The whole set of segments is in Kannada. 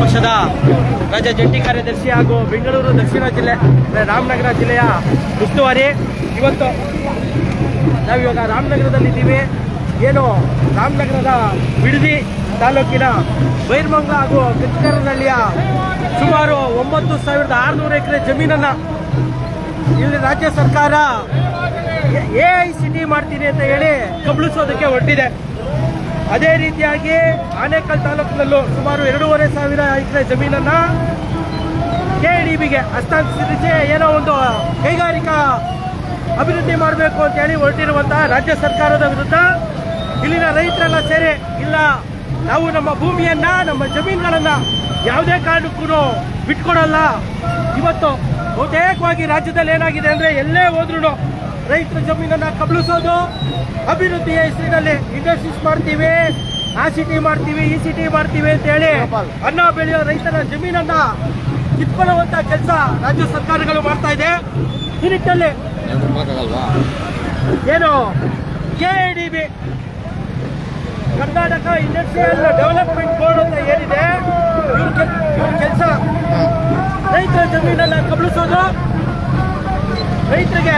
ಪಕ್ಷದ ರಾಜ್ಯ ಜಂಟಿ ಕಾರ್ಯದರ್ಶಿ ಹಾಗೂ ಬೆಂಗಳೂರು ದಕ್ಷಿಣ ಜಿಲ್ಲೆ ರಾಮನಗರ ಜಿಲ್ಲೆಯ ಉಸ್ತುವಾರಿ. ಇವತ್ತು ನಾವಿವಾಗ ರಾಮನಗರದಲ್ಲಿದ್ದೀವಿ ಏನು ರಾಮನಗರದ ಬಿಡದಿ ತಾಲೂಕಿನ ಬೈರ್ಮಂಗ್ಲ ಹಾಗೂ ಕಚ್ಚಕರನಹಳ್ಳಿಯ ಸುಮಾರು ಒಂಬತ್ತು ಸಾವಿರದ ಆರುನೂರು ಎಕರೆ ಜಮೀನನ್ನು ಇಲ್ಲಿ ರಾಜ್ಯ ಸರ್ಕಾರ ಎ ಐ ಸಿ ಟಿ ಮಾಡ್ತೀನಿ ಅಂತ ಹೇಳಿ ಕಬಳಿಸೋದಕ್ಕೆ ಹೊರಟಿದೆ. ಅದೇ ರೀತಿಯಾಗಿ ಆನೇಕಲ್ ತಾಲೂಕಿನಲ್ಲೂ ಸುಮಾರು ಎರಡೂವರೆ ಸಾವಿರ ಎಕರೆ ಜಮೀನನ್ನ ಕೆ ಡಿ ಬಿಗೆ ಹಸ್ತಾಂತರಿಸಿ ಏನೋ ಒಂದು ಕೈಗಾರಿಕಾ ಅಭಿವೃದ್ಧಿ ಮಾಡಬೇಕು ಅಂತ ಹೇಳಿ ಹೊರಟಿರುವಂತಹ ರಾಜ್ಯ ಸರ್ಕಾರದ ವಿರುದ್ಧ ಇಲ್ಲಿನ ರೈತರೆಲ್ಲ ಸೇರಿ, ಇಲ್ಲ, ನಾವು ನಮ್ಮ ಭೂಮಿಯನ್ನ, ನಮ್ಮ ಜಮೀನುಗಳನ್ನ ಯಾವುದೇ ಕಾರಣಕ್ಕೂ ಬಿಟ್ಕೊಡಲ್ಲ. ಇವತ್ತು ಬಹುತೇಕವಾಗಿ ರಾಜ್ಯದಲ್ಲಿ ಏನಾಗಿದೆ ಅಂದ್ರೆ ಎಲ್ಲೇ ಹೋದ್ರು ರೈತರ ಜಮೀನನ್ನು ಕಬಳಿಸೋದು ಅಭಿವೃದ್ಧಿಯ ಹೆಸರಿನಲ್ಲಿ ಇಂಡಸ್ಟ್ರೀಸ್ ಮಾಡ್ತೀವಿ, ಆ ಸಿಟಿ ಮಾಡ್ತೀವಿ, ಈ ಸಿಟಿ ಮಾಡ್ತೀವಿ ಅಂತ ಹೇಳಿ ಅನ್ನ ಬೆಳೆಯೋ ರೈತರ ಜಮೀನನ್ನ ಕಿತ್ಕೊಳ್ಳುವಂತ ಕೆಲಸ ರಾಜ್ಯ ಸರ್ಕಾರಗಳು ಮಾಡ್ತಾ ಇದೆ. ಈ ನಿಟ್ಟಿನಲ್ಲಿ ಏನು K D B Karnataka industrial development board ಅಂತ ಏನಿದೆ ಕೆಲಸ ರೈತರ ಜಮೀನನ್ನ ಕಬಳಿಸೋದು. ರೈತರಿಗೆ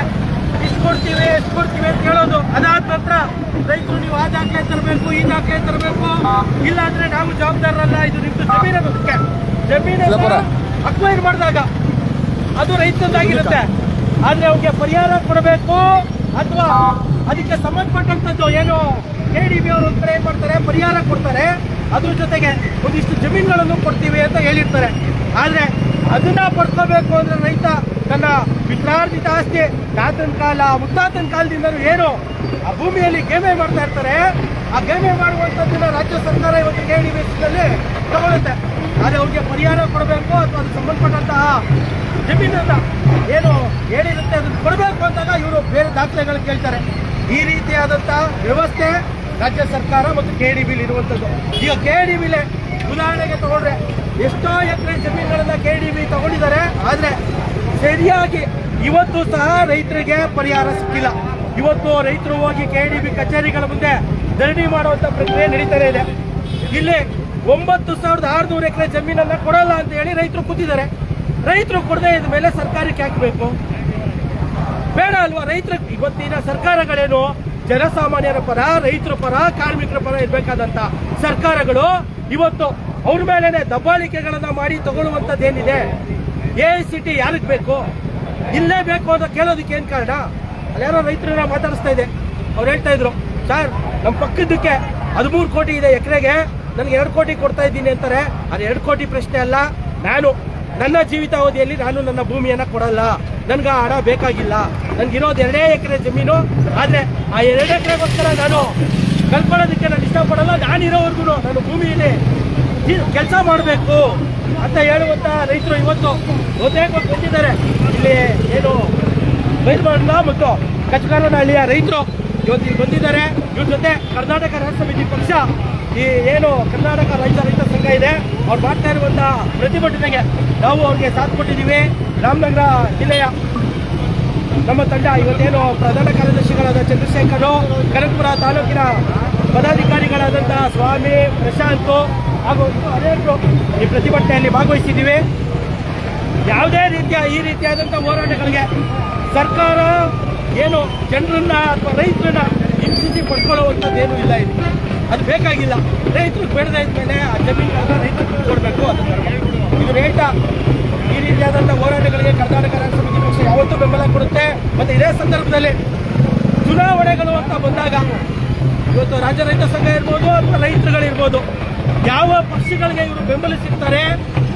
ಇಷ್ಟು ಕೊಡ್ತೀವಿ ಎಷ್ಟು ಕೊಡ್ತೀವಿ ಅಂತ ಹೇಳೋದು. ಅದಾದ ನಂತರ ರೈತರು ನೀವು ಆ ದಾಖಲೆ ತರಬೇಕು ಈ ದಾಖಲೆ ತರಬೇಕು. ಇಲ್ಲ ಅಂದ್ರೆ ನಾವು ಜವಾಬ್ದಾರರಲ್ಲ ಇದು ನಿಮ್ದು ಜಮೀನು ಜಮೀನ ಅಕ್ವೈರ್ ಮಾಡಿದಾಗ ಅದು ರೈತದ್ದಾಗಿರುತ್ತೆ ಆದ್ರೆ ಅವ್ರಿಗೆ ಪರಿಹಾರ ಕೊಡಬೇಕು ಅಥವಾ ಅದಕ್ಕೆ ಸಂಬಂಧಪಟ್ಟಂತದ್ದು ಏನು ಕೆ ಡಿ ಬಿ ಅವರು ಕಡೆ ಏನ್ ಮಾಡ್ತಾರೆ ಪರಿಹಾರ ಕೊಡ್ತಾರೆ. ಅದ್ರ ಜೊತೆಗೆ ಒಂದಿಷ್ಟು ಜಮೀನುಗಳನ್ನು ಕೊಡ್ತೀವಿ ಅಂತ ಹೇಳಿರ್ತಾರೆ. ಆದ್ರೆ ಅದನ್ನ ಪಡ್ಕೋಬೇಕು ಅಂದ್ರೆ ರೈತ ತನ್ನ ಪಿತ್ರಾರ್ಜಿತ ಆಸ್ತಿ ತಾತನ ಕಾಲ, ಮುತ್ತಾತನ ಕಾಲದಿಂದಲೂ ಏನು ಆ ಭೂಮಿಯಲ್ಲಿ ಗೇಮೆ ಮಾಡ್ತಾ ಇರ್ತಾರೆ. ಆ ಗೇಮೆ ಮಾಡುವಂಥದ್ದನ್ನ ರಾಜ್ಯ ಸರ್ಕಾರ ಇವತ್ತು ಕೆ ಡಿ ತಗೊಳುತ್ತೆ. ಆದ್ರೆ ಅವ್ರಿಗೆ ಪರಿಹಾರ ಕೊಡಬೇಕು ಅಥವಾ ಅದಕ್ಕೆ ಸಂಬಂಧಪಟ್ಟಂತಹ ಜಮೀನನ್ನ ಏನು ಏನಿರುತ್ತೆ ಅದನ್ನು ಕೊಡಬೇಕು ಅಂದಾಗ ಇವರು ಬೇರೆ ದಾಖಲೆಗಳು ಕೇಳ್ತಾರೆ. ಈ ರೀತಿಯಾದಂತಹ ವ್ಯವಸ್ಥೆ ರಾಜ್ಯ ಸರ್ಕಾರ ಮತ್ತು ಕೆ ಡಿ ಬಿಲ್ ಇರುವಂಥದ್ದು ಈಗ ಕೆ ಡಿ ಬಿಲೆ ಉದಾಹರಣೆಗೆ ತಗೊಂಡ್ರೆ ಎಷ್ಟೋ ಎಕರೆ ಜಮೀನುಗಳನ್ನ ತಗೊಂಡಿದ್ದಾರೆ, ಆದ್ರೆ ಸರಿಯಾಗಿ ಇವತ್ತು ಸಹ ರೈತರಿಗೆ ಪರಿಹಾರ ಸಿಕ್ಕಿಲ್ಲ. ಇವತ್ತು ರೈತರು ಹೋಗಿ ಕೆ ಡಿ ಬಿ ಕಚೇರಿಗಳ ಮುಂದೆ ಧರಣಿ ಮಾಡುವಂತ ಪ್ರಕ್ರಿಯೆ ನಡೀತಾನೆ ಇದೆ. ಇಲ್ಲಿ ಒಂಬತ್ತು ಸಾವಿರದ ಆರುನೂರು ಎಕರೆ ಜಮೀನನ್ನ ಕೊಡಲ್ಲ ಅಂತ ಹೇಳಿ ರೈತರು ಕೂತಿದ್ದಾರೆ. ರೈತರು ಕೊಡದೆ ಇದ ಮೇಲೆ ಸರ್ಕಾರಕ್ಕೆ ಹಾಕಬೇಕು ಬೇಡ ಅಲ್ವಾ? ರೈತರ ಇವತ್ತಿನ ಸರ್ಕಾರಗಳೇನು ಜನಸಾಮಾನ್ಯರ ಪರ, ರೈತರ ಪರ, ಕಾರ್ಮಿಕರ ಪರ ಇರಬೇಕಾದಂತ ಸರ್ಕಾರಗಳು ಇವತ್ತು ಅವ್ರ ಮೇಲೆ ದಬ್ಬಾಳಿಕೆಗಳನ್ನ ಮಾಡಿ ತಗೊಳ್ಳುವಂತದ್ದೇನಿದೆ ಎ ಸಿ ಟಿ ಯಾರಿಗೆ ಬೇಕು? ಇಲ್ಲೇ ಬೇಕು ಅಂತ ಕೇಳೋದಕ್ಕೆ ಏನ್ ಕಾರಣ? ಅಲ್ಲಾರೋ ರೈತರನ್ನ ಮಾತಾಡಿಸ್ತಾ ಇದೆ. ಅವ್ರು ಹೇಳ್ತಾ ಇದ್ರು, ಸರ್ ನಮ್ಮ ಪಕ್ಕದಕ್ಕೆ ಹದಿಮೂರು ಕೋಟಿ ಇದೆ ಎಕರೆಗೆ, ನನಗೆ ಎರಡು ಕೋಟಿ ಕೊಡ್ತಾ ಇದ್ದೀನಿ ಅಂತಾರೆ. ಅದು ಎರಡು ಕೋಟಿ ಪ್ರಶ್ನೆ ಅಲ್ಲ. ನಾನು ನನ್ನ ಜೀವಿತಾವಧಿಯಲ್ಲಿ ನಾನು ನನ್ನ ಭೂಮಿಯನ್ನ ಕೊಡಲ್ಲ. ನನ್ಗೆ ಆ ಹಣ ಬೇಕಾಗಿಲ್ಲ. ನನ್ಗಿರೋದು ಎರಡೇ ಎಕರೆ ಜಮೀನು. ಆದ್ರೆ ಆ ಎರಡು ಎಕರೆಗೋಸ್ಕರ ನಾನು ಕಲ್ಕೊಳ್ಳೋದಕ್ಕೆ ನಾನು ಇಷ್ಟಪಡಲ್ಲ. ನಾನಿರೋವರೆಗೂ ನಾನು ಭೂಮಿಯಲ್ಲಿ ಕೆಲಸ ಮಾಡಬೇಕು ಅಂತ ಹೇಳುವಂತ ರೈತರು ಇವತ್ತು ಬಹುತೇಕ ಕೊಟ್ಟಿದ್ದಾರೆ ಇಲ್ಲಿ ಏನು ಬೈರ್ಮಂಡ್ಲ ಮತ್ತು ಕಚಕಾರನಹಳ್ಳಿಯ ರೈತರು ಇವತ್ತು ಇಲ್ಲಿ ಬಂದಿದ್ದಾರೆ. ಇವ್ರ ಜೊತೆ ಕರ್ನಾಟಕ ರಾಜ್ಯ ಸಮಿತಿ ಪಕ್ಷ, ಈ ಏನು ಕರ್ನಾಟಕ ರಾಜ್ಯ ರೈತ ಸಂಘ ಇದೆ. ಅವ್ರು ಮಾಡ್ತಾ ಇರುವಂತ ಪ್ರತಿಭಟನೆಗೆ ನಾವು ಅವ್ರಿಗೆ ಸಾಥ್ ಕೊಟ್ಟಿದ್ದೀವಿ. ರಾಮನಗರ ಜಿಲ್ಲೆಯ ನಮ್ಮ ತಂಡ ಇವತ್ತೇನು ಪ್ರಧಾನ ಕಾರ್ಯದರ್ಶಿಗಳಾದ ಚಂದ್ರಶೇಖರ್, ಕನಕಪುರ ತಾಲೂಕಿನ ಪದಾಧಿಕಾರಿಗಳಾದಂತಹ ಸ್ವಾಮಿ ಪ್ರಶಾಂತ್ ಹಾಗೂ ಇನ್ನೂ ಅನೇಕರು ಈ ಪ್ರತಿಭಟನೆಯಲ್ಲಿ ಭಾಗವಹಿಸಿದ್ದೀವಿ. ಯಾವುದೇ ರೀತಿಯ ಈ ರೀತಿಯಾದಂಥ ಹೋರಾಟಗಳಿಗೆ ಸರ್ಕಾರ ಏನು ಜನರನ್ನ ಅಥವಾ ರೈತರನ್ನ ಹಿಂಸಿಸಿ ಪಡ್ಕೊಳ್ಳುವಂಥದ್ದು ಏನೂ ಇಲ್ಲ ಇಲ್ಲಿ. ಅದು ಬೇಕಾಗಿಲ್ಲ. ರೈತರು ಬೇಡದೇ ಇದ್ಮೇಲೆ ಆ ಜಮೀನುಗಳನ್ನ ರೈತರು ಕೊಡಬೇಕು. ಇದು ರೇಟ ಈ ರೀತಿಯಾದಂಥ ಹೋರಾಟಗಳಿಗೆ ಕರ್ನಾಟಕ ರಾಜ್ಯ ಸಮಿತಿ ಪಕ್ಷ ಯಾವತ್ತೂ ಬೆಂಬಲ ಕೊಡುತ್ತೆ. ಮತ್ತು ಇದೇ ಸಂದರ್ಭದಲ್ಲಿ ಚುನಾವಣೆಗಳು ಅಂತ ಬಂದಾಗ ಇವತ್ತು ರಾಜ್ಯ ರೈತ ಸಂಘ ಇರ್ಬೋದು ಅಥವಾ ರೈತರುಗಳಿರ್ಬೋದು ಯಾವ ಪಕ್ಷಗಳಿಗೆ ಇವರು ಬೆಂಬಲಿಸಿರ್ತಾರೆ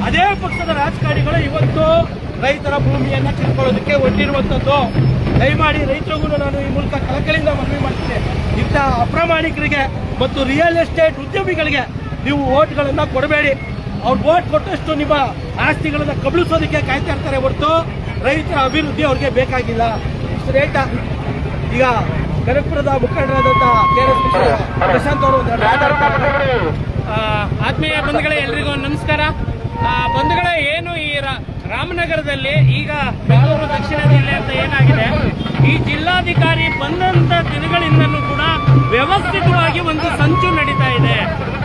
ಅದೇ ಪಕ್ಷದ ರಾಜಕಾರಣಿಗಳು ಇವತ್ತು ರೈತರ ಭೂಮಿಯನ್ನು ಕಿತ್ಕೊಳ್ಳೋದಕ್ಕೆ ಒಡ್ಡಿರುವಂಥದ್ದು ದಯಮಾಡಿ ರೈತರಿಗೂ ನಾನು ಈ ಮೂಲಕ ಕಳಕಳಿಯಿಂದ ಮನವಿ ಮಾಡ್ತೀನಿ. ಇಂಥ ಅಪ್ರಾಮಾಣಿಕರಿಗೆ ಮತ್ತು ರಿಯಲ್ ಎಸ್ಟೇಟ್ ಉದ್ಯಮಿಗಳಿಗೆ ನೀವು ಓಟ್ಗಳನ್ನ ಕೊಡಬೇಡಿ. ಅವ್ರು ಓಟ್ ಕೊಟ್ಟಷ್ಟು ನಿಮ್ಮ ಆಸ್ತಿಗಳನ್ನ ಕಬಳಿಸೋದಕ್ಕೆ ಕಾಯ್ತಾ ಇರ್ತಾರೆ ಹೊರತು ರೈತರ ಅಭಿವೃದ್ಧಿ ಅವ್ರಿಗೆ ಬೇಕಾಗಿಲ್ಲ. ಇಷ್ಟು ಈಗ ಕನಕಪುರದ ಮುಖಂಡರಾದಂಥ ಕೆ ಆರ್ ಪ್ರಶಾಂತ್ ಅವರು ಒಂದು ಆತ್ಮೀಯ ಬಂಧುಗಳೇ, ಎಲ್ರಿಗೂ ನಮಸ್ಕಾರ. ಬಂಧುಗಳೇ, ಏನು ಈ ರಾಮನಗರದಲ್ಲಿ ಈಗ ಬೆಂಗಳೂರು ದಕ್ಷಿಣ ಜಿಲ್ಲೆ ಅಂತ ಏನಾಗಿದೆ? ಈ ಜಿಲ್ಲಾಧಿಕಾರಿ ಬಂದಂತ ದಿನಗಳಿಂದಲೂ ಕೂಡ ವ್ಯವಸ್ಥಿತವಾಗಿ ಒಂದು ಸಂಚು ನಡೀತಾ ಇದೆ.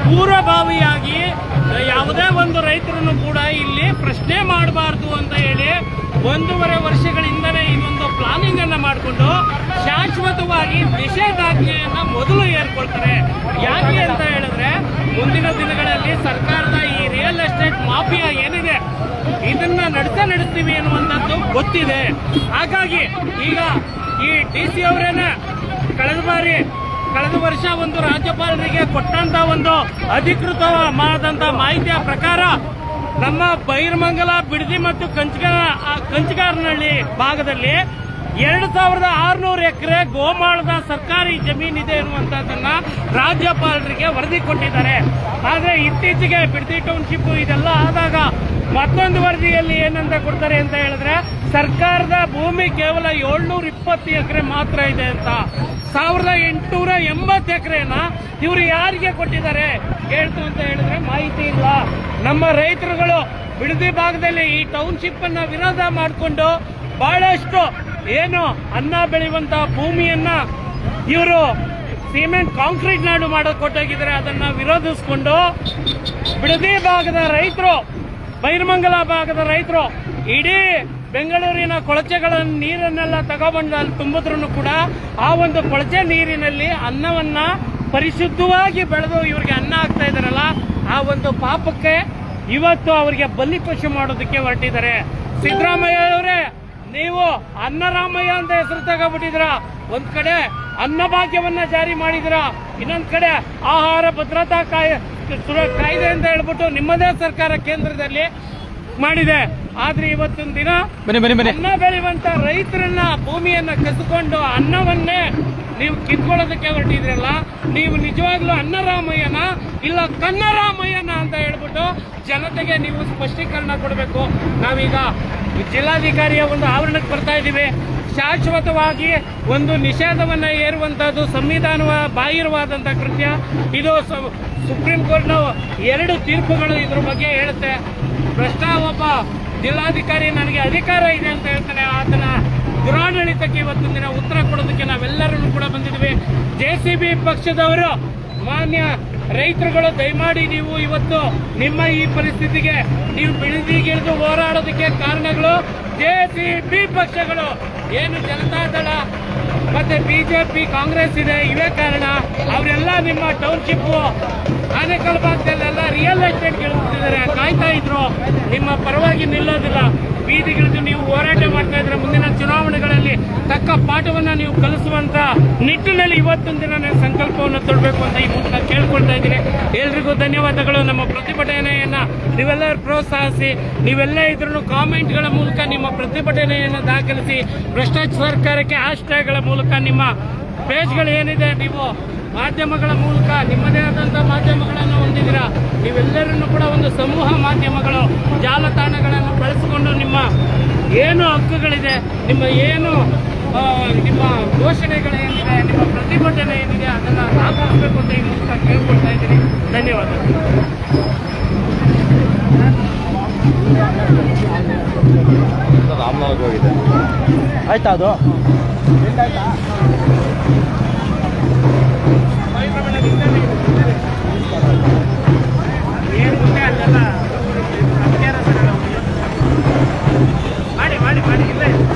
ಪೂರ್ವಭಾವಿಯಾಗಿ ಯಾವುದೇ ಒಂದು ರೈತರನ್ನು ಕೂಡ ಇಲ್ಲಿ ಪ್ರಶ್ನೆ ಮಾಡಬಾರ್ದು ಅಂತ ಹೇಳಿ ಒಂದೂವರೆ ವರ್ಷಗಳಿಂದಲೇ ಇದೊಂದು ಪ್ಲಾನಿಂಗ್ ಅನ್ನ ಮಾಡಿಕೊಂಡು ಶಾಶ್ವತವಾಗಿ ನಿಷೇಧಾಜ್ಞೆಯನ್ನ ಮೊದಲು ಏರ್ಕೊಳ್ತಾರೆ. ಯಾಕೆ ಅಂತ ಹೇಳಿದ್ರೆ, ಮುಂದಿನ ದಿನಗಳಲ್ಲಿ ಸರ್ಕಾರದ ಈ ರಿಯಲ್ ಎಸ್ಟೇಟ್ ಮಾಫಿಯಾ ಏನಿದೆ, ಇದನ್ನ ನಡ್ಸ ನಡೆಸ್ತೀವಿ ಅನ್ನುವಂಥದ್ದು ಗೊತ್ತಿದೆ. ಹಾಗಾಗಿ ಈಗ ಈ ಡಿ ಸಿ ಅವರೇನೆ ಕಳೆದ ಬಾರಿ, ಕಳೆದ ವರ್ಷ ಒಂದು ರಾಜ್ಯಪಾಲರಿಗೆ ಕೊಟ್ಟಂತ ಒಂದು ಅಧಿಕೃತವಾದಂತ ಮಾಹಿತಿಯ ಪ್ರಕಾರ ನಮ್ಮ ಬೈರ್ಮಂಗಲ, ಬಿಡದಿ ಮತ್ತು ಕಂಚಗ ಕಂಚಗಾರನಹಳ್ಳಿ ಭಾಗದಲ್ಲಿ ಎರಡು ಸಾವಿರದ ಆರುನೂರು ಎಕರೆ ಗೋಮಾಳದ ಸರ್ಕಾರಿ ಜಮೀನಿದೆ ಎನ್ನುವಂಥದ್ದನ್ನ ರಾಜ್ಯಪಾಲರಿಗೆ ವರದಿ ಕೊಟ್ಟಿದ್ದಾರೆ. ಆದರೆ ಇತ್ತೀಚೆಗೆ ಬಿಡದಿ ಟೌನ್ಶಿಪ್ ಇದೆಲ್ಲ ಆದಾಗ ಮತ್ತೊಂದು ವರದಿಯಲ್ಲಿ ಏನಂತ ಕೊಡ್ತಾರೆ ಅಂತ ಹೇಳಿದ್ರೆ, ಸರ್ಕಾರದ ಭೂಮಿ ಕೇವಲ ಏಳ್ನೂರ ಇಪ್ಪತ್ತು ಎಕರೆ ಮಾತ್ರ ಇದೆ ಅಂತ. ಸಾವಿರದ ಎಂಟುನೂರ ಎಂಬತ್ತು ಎಕರೆನ ಇವರು ಯಾರಿಗೆ ಕೊಟ್ಟಿದ್ದಾರೆ? ಹೇಳ್ತು ಅಂತ ಹೇಳಿದ್ರೆ ಮಾಹಿತಿ ಇಲ್ಲ. ನಮ್ಮ ರೈತರುಗಳು ಬಿಡದಿ ಭಾಗದಲ್ಲಿ ಈ ಟೌನ್ಶಿಪ್ ಅನ್ನ ವಿರೋಧ ಮಾಡಿಕೊಂಡು ಬಹಳಷ್ಟು ಏನು ಅನ್ನ ಬೆಳೆಯುವಂತಹ ಭೂಮಿಯನ್ನ ಇವರು ಸಿಮೆಂಟ್ ಕಾಂಕ್ರೀಟ್ ನಾಡು ಮಾಡೋಕೆ ಕೊಟ್ಟೋಗಿದ್ದಾರೆ ಅದನ್ನ ವಿರೋಧಿಸಿಕೊಂಡು ಬಿಡದಿ ಭಾಗದ ರೈತರು, ಬೈರಮಂಗಲ ಭಾಗದ ರೈತರು, ಇಡೀ ಬೆಂಗಳೂರಿನ ಕೊಳಚೆಗಳ ನೀರನ್ನೆಲ್ಲ ತಗೊಬಂದು ಅಲ್ಲಿ ತುಂಬಿದ್ರು ಕೂಡ ಆ ಒಂದು ಕೊಳಚೆ ನೀರಿನಲ್ಲಿ ಅನ್ನವನ್ನ ಪರಿಶುದ್ಧವಾಗಿ ಬೆಳೆದು ಇವ್ರಿಗೆ ಅನ್ನ ಆಗ್ತಾ ಇದಾರಲ್ಲ ಆ ಒಂದು ಪಾಪಕ್ಕೆ ಇವತ್ತು ಅವರಿಗೆ ಬಲಿಪಶು ಮಾಡೋದಕ್ಕೆ ಹೊರಟಿದ್ದಾರೆ. ಸಿದ್ದರಾಮಯ್ಯ ಅವರೇ ನೀವು ಅನ್ನರಾಮಯ್ಯ ಅಂತ ಹೆಸರು ತಗೋಬಿಟ್ಟಿದ್ರ ಒಂದ್ ಕಡೆ ಅನ್ನಭಾಗ್ಯವನ್ನ ಜಾರಿ ಮಾಡಿದ್ರ ಇನ್ನೊಂದ್ ಕಡೆ ಆಹಾರ ಭದ್ರತಾ ಕಾಯ್ದೆ ಅಂತ ಹೇಳ್ಬಿಟ್ಟು ನಿಮ್ಮದೇ ಸರ್ಕಾರ ಕೇಂದ್ರದಲ್ಲಿ ಮಾಡಿದೆ. ಆದ್ರೆ ಇವತ್ತಿನ ದಿನ ಅನ್ನ ಬೆಳೆಯುವಂತ ರೈತರನ್ನ ಭೂಮಿಯನ್ನ ಕಸಿಕೊಂಡು ಅನ್ನವನ್ನೇ ನೀವು ಕಿತ್ಕೊಳ್ಳೋದಕ್ಕೆ ಹೊರಟಿದ್ರಲ್ಲ ನೀವು ನಿಜವಾಗ್ಲೂ ಅನ್ನರಾಮಯ್ಯನ ಇಲ್ಲ ಕನ್ನರಾಮಯ್ಯನ ಅಂತ ಹೇಳ್ಬಿಟ್ಟು ಜನತೆಗೆ ನೀವು ಸ್ಪಷ್ಟೀಕರಣ ಕೊಡಬೇಕು. ನಾವೀಗ ಜಿಲ್ಲಾಧಿಕಾರಿಯ ಒಂದು ಆವರಣಕ್ಕೆ ಬರ್ತಾ ಇದ್ದೀವಿ. ಶಾಶ್ವತವಾಗಿ ಒಂದು ನಿಷೇಧವನ್ನು ಏರುವಂಥದ್ದು ಸಂವಿಧಾನ ಬಾಹಿರವಾದಂಥ ಕೃತ್ಯ. ಇದು ಸುಪ್ರೀಂ ಕೋರ್ಟ್ನ ಎರಡು ತೀರ್ಪುಗಳು ಇದ್ರ ಬಗ್ಗೆ ಹೇಳುತ್ತೆ. ಭ್ರಷ್ಟ ಒಬ್ಬ ಜಿಲ್ಲಾಧಿಕಾರಿ ನನಗೆ ಅಧಿಕಾರ ಇದೆ ಅಂತ ಹೇಳ್ತಾನೆ. ಆತನ ದುರಾಡಳಿತಕ್ಕೆ ಇವತ್ತು ದಿನ ಉತ್ತರ ಕೊಡೋದಕ್ಕೆ ನಾವೆಲ್ಲರೂ ಕೂಡ ಬಂದಿದ್ವಿ ಜೆ ಪಕ್ಷದವರು ಮಾನ್ಯ ರೈತರುಗಳು ದಯಮಾಡಿ ನೀವು ಇವತ್ತು ನಿಮ್ಮ ಈ ಪರಿಸ್ಥಿತಿಗೆ ನೀವು ಬಿಳಿದಿಗಿಳಿದು ಹೋರಾಡೋದಕ್ಕೆ ಕಾರಣಗಳು ಜೆ ಸಿ ಬಿ ಪಕ್ಷಗಳು. ಏನು ಜನತಾದಳ ಮತ್ತೆ ಬಿಜೆಪಿ ಕಾಂಗ್ರೆಸ್ ಇದೆ, ಇವೇ ಕಾರಣ. ಅವರೆಲ್ಲ ನಿಮ್ಮ ಟೌನ್ಶಿಪ್ ಆನೇಕಲ್ ಭಾಗದಲ್ಲೆಲ್ಲ ರಿಯಲ್ ಎಸ್ಟೇಟ್ ಗೆಲ್ತಿದ್ದಾರೆ ಕಾಯ್ತಾ ಇದ್ರು. ನಿಮ್ಮ ಪರವಾಗಿ ನಿಲ್ಲೋದಿಲ್ಲ. ಬೀದಿಗಿಳಿದು ನೀವು ಹೋರಾಟ ಮಾಡ್ತಾ ಇದ್ರೆ ಮುಂದಿನ ಚುನಾವಣೆಗಳಲ್ಲಿ ತಕ್ಕ ಪಾಠವನ್ನ ನೀವು ಕಲಿಸುವಂತ ನಿಟ್ಟಿನಲ್ಲಿ ಇವತ್ತೊಂದು ದಿನ ನಾನು ಸಂಕಲ್ಪವನ್ನು ತೊಡಬೇಕು ಅಂತ ಈ ಮೂಲಕ ಕೇಳ್ಕೊಳ್ತಾ ಇದ್ದೀನಿ. ಎಲ್ರಿಗೂ ಧನ್ಯವಾದಗಳು. ನಮ್ಮ ಪ್ರತಿಭಟನೆಯನ್ನ ನೀವೆಲ್ಲರೂ ಪ್ರೋತ್ಸಾಹಿಸಿ, ನೀವೆಲ್ಲ ಇದ್ರೂ ಕಾಮೆಂಟ್ಗಳ ಮೂಲಕ ನಿಮ್ಮ ಪ್ರತಿಭಟನೆಯನ್ನು ದಾಖಲಿಸಿ, ಭ್ರಷ್ಟಾಚಾರ ಸರ್ಕಾರಕ್ಕೆ ಆಶ್ರಯಗಳ ಮೂಲಕ ನಿಮ್ಮ ಪೇಜ್ಗಳು ಏನಿದೆ, ನೀವು ಮಾಧ್ಯಮಗಳ ಮೂಲಕ ನಿಮ್ಮದೇ ಆದಂಥ ಮಾಧ್ಯಮಗಳನ್ನು ಹೊಂದಿದ್ದೀರಾ? ನೀವೆಲ್ಲರನ್ನು ಕೂಡ ಒಂದು ಸಮೂಹ ಮಾಧ್ಯಮಗಳು ಜಾಲತಾಣಗಳನ್ನು ಬಳಸಿಕೊಂಡು ನಿಮ್ಮ ಏನು ಹಕ್ಕುಗಳಿದೆ ನಿಮ್ಮ ಏನು ನಿಮ್ಮ ಘೋಷಣೆಗಳೇನಿದೆ ನಿಮ್ಮ ಪ್ರತಿಭಟನೆ ಏನಿದೆ ಅದನ್ನು ಸಾಧಿಸಬೇಕು ಅಂತ ಈ ಮೂಲಕ ಕೇಳ್ಕೊಳ್ತಾ ಇದ್ದೀನಿ. ಧನ್ಯವಾದಗಳು. ಆಯ್ತಾ ಅದು? ಮಾಡಿ ಮಾಡಿ ಇಲ್ಲ.